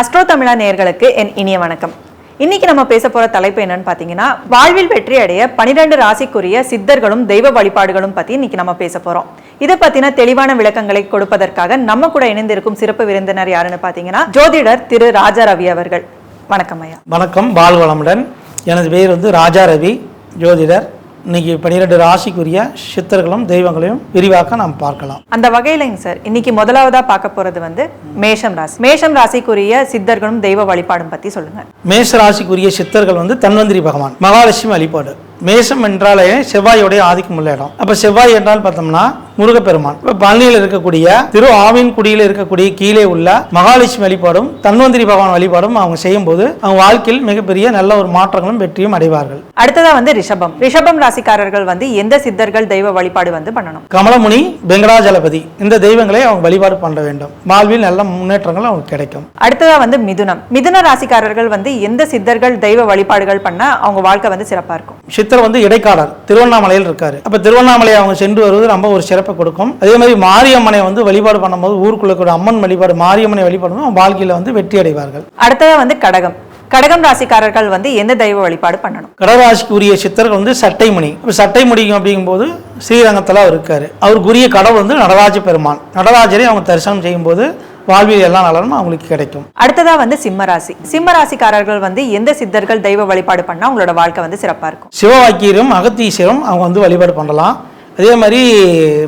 Astro தமிழா நேர்களுக்கு என் இனிய வணக்கம். இன்னைக்கு நம்ம பேச போற தலைப்பு என்னன்னு பாத்தீங்கன்னா வாழ்வில் வெற்றி அடைய பனிரெண்டு ராசிக்குரிய சித்தர்களும் தெய்வ வழிபாடுகளும் பத்தி இன்னைக்கு நம்ம பேச போறோம். இதை பத்தின தெளிவான விளக்கங்களை கொடுப்பதற்காக நம்ம கூட இணைந்திருக்கும் சிறப்பு விருந்தினர் யாருன்னு பாத்தீங்கன்னா ஜோதிடர் திரு ராஜா ரவி அவர்கள். வணக்கம் ஐயா. வணக்கம் பால்வளமுடன் எனது பெயர் வந்து ராஜா ரவி ஜோதிடர். இன்னைக்கு பன்னிரெண்டு ராசிக்குரிய சித்தர்களும் தெய்வங்களையும் விரிவாக்க நாம் பார்க்கலாம். அந்த வகையிலைங்க சார். இன்னைக்கு முதலாவதா பார்க்க போறது வந்து மேஷம் ராசி. மேஷம் ராசிக்குரிய சித்தர்களும் தெய்வ வழிபாடும் பத்தி சொல்லுங்க. மேஷ ராசிக்குரிய சித்தர்கள் வந்து தன்வந்திரி பகவான் மகாலட்சுமி வழிபாடு. மேஷம் என்றாலே செவ்வாயோடைய ஆதிக்கம் உள்ள இடம். அப்ப செவ்வாய் என்றால் பார்த்தோம்னா முருகப்பெருமான். இப்ப பழனியில் இருக்கக்கூடிய திரு ஆவின்குடியில் இருக்கக்கூடிய கீழே உள்ள மகாலட்சுமி வழிபாடும் தன்வந்திரி பகவான் வழிபாடும் அவங்க செய்யும்போது அவங்க வாழ்க்கையில் மிகப்பெரிய நல்ல ஒரு மாற்றங்களும் வெற்றியும் அடைவார்கள். அடுத்ததா வந்து ரிஷபம். ரிஷபம் ராசிக்காரர்கள் வந்து எந்த சித்தர்கள் தெய்வ வழிபாடு வந்து பண்ணணும்? கமலமுனி வெங்கடாஜலபதி இந்த தெய்வங்களை அவங்க வழிபாடு பண்ண வேண்டும். வாழ்வில் நல்ல முன்னேற்றங்கள் அவங்களுக்கு கிடைக்கும். அடுத்ததா வந்து மிதுனம். மிதுன ராசிக்காரர்கள் வந்து எந்த சித்தர்கள் தெய்வ வழிபாடுகள் பண்ண அவங்க வாழ்க்கை வந்து சிறப்பா இருக்கும்? சித்தர் வந்து இடைக்காலர் திருவண்ணாமலையில் இருக்காரு. அப்ப திருவண்ணாமலை அவங்க சென்று வருவது ரொம்ப ஒரு சிறப்பை கொடுக்கும். அதே மாதிரி மாரியம்மனை வந்து வழிபாடு பண்ணும்போது ஊருக்குள்ள கூட அம்மன் வழிபாடு மாரியம்மனை அவங்க வாழ்க்கையில வந்து வெற்றி அடைவார்கள். அடுத்ததா வந்து கடகம். கடகம் ராசிக்காரர்கள் வந்து எந்த தெய்வ வழிபாடு பண்ணணும்? கடகராசிக்கு உரிய சித்தர்கள் வந்து சட்டைமுனி இப்போ சட்டைமுடி அப்படிங்கும்போது ஸ்ரீரங்கத்தில் அவர் இருக்காரு. அவருக்கு உரிய கடவுள் வந்து நடராஜ பெருமான். நடராஜரை அவங்க தரிசனம் செய்யும்போது வாழ்வில் எல்லா நலனும் அவங்களுக்கு கிடைக்கும். அடுத்ததா வந்து சிம்ம ராசி சிம்ம ராசிக்காரர்கள் வந்து எந்த சித்தர்கள் தெய்வ வழிபாடு பண்ணா அவங்களோட வாழ்க்கை வந்து சிறப்பா இருக்கும்? சிவவாக்கியரும் அகத்தீஸ்வரம் அவங்க வந்து வழிபாடு பண்ணலாம். அதே மாதிரி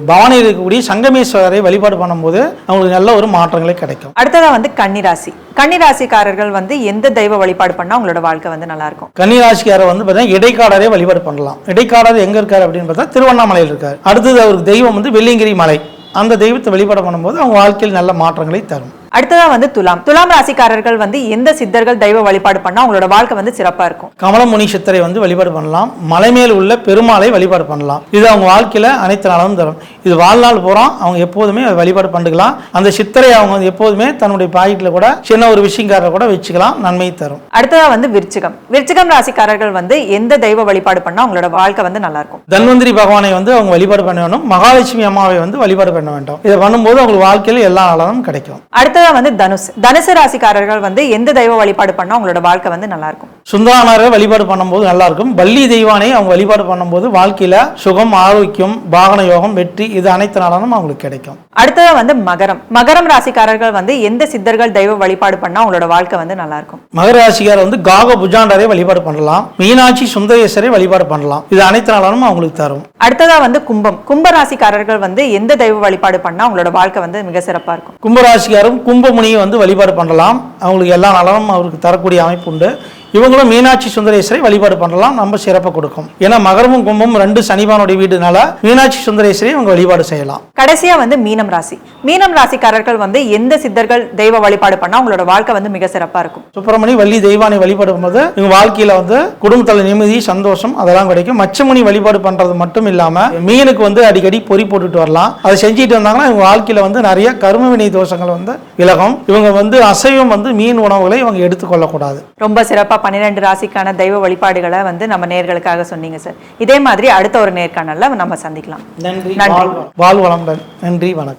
பவானியில் இருக்கக்கூடிய சங்கமேஸ்வரரை வழிபாடு பண்ணும்போது அவங்களுக்கு நல்ல ஒரு மாற்றங்களே கிடைக்கும். அடுத்ததா வந்து கன்னிராசி. கன்னிராசிக்காரர்கள் வந்து எந்த தெய்வ வழிபாடு பண்ணா அவங்களோட வாழ்க்கை வந்து நல்லா இருக்கும்? கன்னிராசிக்காரை வந்து பார்த்தீங்கன்னா இடைக்காடரே வழிபாடு பண்ணலாம். இடைக்காடர் எங்க இருக்காரு அப்படின்னு பார்த்தா திருவண்ணாமலையில் இருக்காரு. அடுத்தது அவருக்கு தெய்வம் வந்து வெள்ளியங்கிரி மலை. அந்த தெய்வத்தை வழிபாடு பண்ணும்போது அவங்க வாழ்க்கையில் நல்ல மாற்றங்களை தரும். அடுத்ததா வந்து துலாம். துலாம் ராசிக்காரர்கள் வந்து எந்த சித்தர்கள் தெய்வ வழிபாடு பண்ணா அவங்களோட வாழ்க்கை வந்து சிறப்பா இருக்கும்? கமலமுனி சித்தரை வந்து வழிபாடு பண்ணலாம். மலை மேல் உள்ள பெருமாளை வழிபாடு பண்ணலாம். இது அவங்க வாழ்க்கையில அனைத்து நலமும் தரும். இது வாழ்நாள் பூரா அவங்க எப்போதுமே வழிபாடு பண்ணிக்கலாம். அந்த சித்தரை அவங்க வந்து எப்போதுமே தன்னுடைய பாக்கெட்டில் கூட சின்ன ஒரு விஷயங்காரரை கூட வச்சுக்கலாம். நன்மையை தரும். அடுத்ததா வந்து விருச்சிகம். விருச்சிகம் ராசிக்காரர்கள் வந்து எந்த தெய்வ வழிபாடு பண்ணா அவங்களோட வாழ்க்கை வந்து நல்லா இருக்கும்? தன்வந்திரி பகவானை வந்து அவங்க வழிபாடு பண்ண வேண்டும் மகாலட்சுமி அம்மாவை வந்து வழிபாடு பண்ண வேண்டும். இதை பண்ணும்போது அவங்களுக்கு வாழ்க்கையில் எல்லா நலனும் கிடைக்கும். அடுத்ததா வந்து தனுஷ் தனுசு ராசிக்காரர்கள் வந்து எந்த தெய்வ வழிபாடு பண்ணா உங்களோட வாழ்க்கை வந்து நல்லா இருக்கும்? சுந்தரானாரை வழிபாடு பண்ணும்போது நல்லா இருக்கும் வள்ளி தெய்வானை அவங்க வழிபாடு பண்ணும்போது வாழ்க்கையில சுகம் ஆரோக்கியம் வாகன யோகம் வெற்றி இது அனைத்து நலனும் அவங்களுக்கு கிடைக்கும். அடுத்ததா வந்து மகரம். மகரம் ராசிக்காரர்கள் வந்து எந்த சித்தர்கள் தெய்வ வழிபாடு பண்ணா அவங்களோட வாழ்க்கை வந்து நல்லா இருக்கும் மகர ராசிக்காரர் வந்து காக புஜாண்டரை வழிபாடு பண்ணலாம். மீனாட்சி சுந்தரேஸ்வரை வழிபாடு பண்ணலாம். இது அனைத்து நலனும் அவங்களுக்கு தரும். அடுத்ததா வந்து கும்பம். கும்ப ராசிக்காரர்கள் வந்து எந்த தெய்வ வழிபாடு பண்ணா அவங்களோட வாழ்க்கை வந்து மிக சிறப்பா இருக்கும்? கும்பராசிக்காரும் கும்பமுனியை வந்து வழிபாடு பண்ணலாம். அவங்களுக்கு எல்லா நலனும் அவருக்கு தரக்கூடிய அமைப்பு உண்டு. இவங்களும் மீனாட்சி சுந்தரேஸ்வரை வழிபாடு பண்ணலாம். நம்ம சிறப்பை கொடுக்கும். ஏன்னா மகரமும் கும்பமும் ரெண்டு சனிபானுடைய வீடுனால மீனாட்சி சுந்தரேஸ்வரை அவங்க வழிபாடு செய்யலாம். கடைசியா வந்து மீனம் ராசி. மீனம் ராசிக்காரர்கள் வந்து எந்த சித்தர்கள் தெய்வ வழிபாடு பண்ணா அவங்களோட வாழ்க்கை வந்து மிக சிறப்பா இருக்கும். சுப்பிரமணி வள்ளி தெய்வானை வழிபாடும் போது இவங்க வாழ்க்கையில வந்து குடும்பத்துல நிம்மதி சந்தோஷம் அதெல்லாம் கிடைக்கும். மச்சமுனி வழிபாடு பண்றது மட்டும் இல்லாம மீனுக்கு வந்து அடிக்கடி பொறி போட்டுட்டு வரலாம். அதை செஞ்சுட்டு வந்தாங்கன்னா இவங்க வாழ்க்கையில வந்து நிறைய கரும வினை தோஷங்கள் வந்து விலகும். இவங்க வந்து அசைவம் வந்து மீன் உணவுகளை இவங்க எடுத்துக்கொள்ளக்கூடாது. ரொம்ப சிறப்பா பன்னிரெண்டு ராசிக்கான தெய்வ வழிபாடுகளை வந்து நம்ம நேர்களுக்காக சொன்னீங்க சார். இதே மாதிரி அடுத்த ஒரு நேர்காணல்ல நம்ம சந்திக்கலாம். நன்றி. நன்றி. வாழ்- வாழ்வளமுடன் நன்றி வணக்கம்.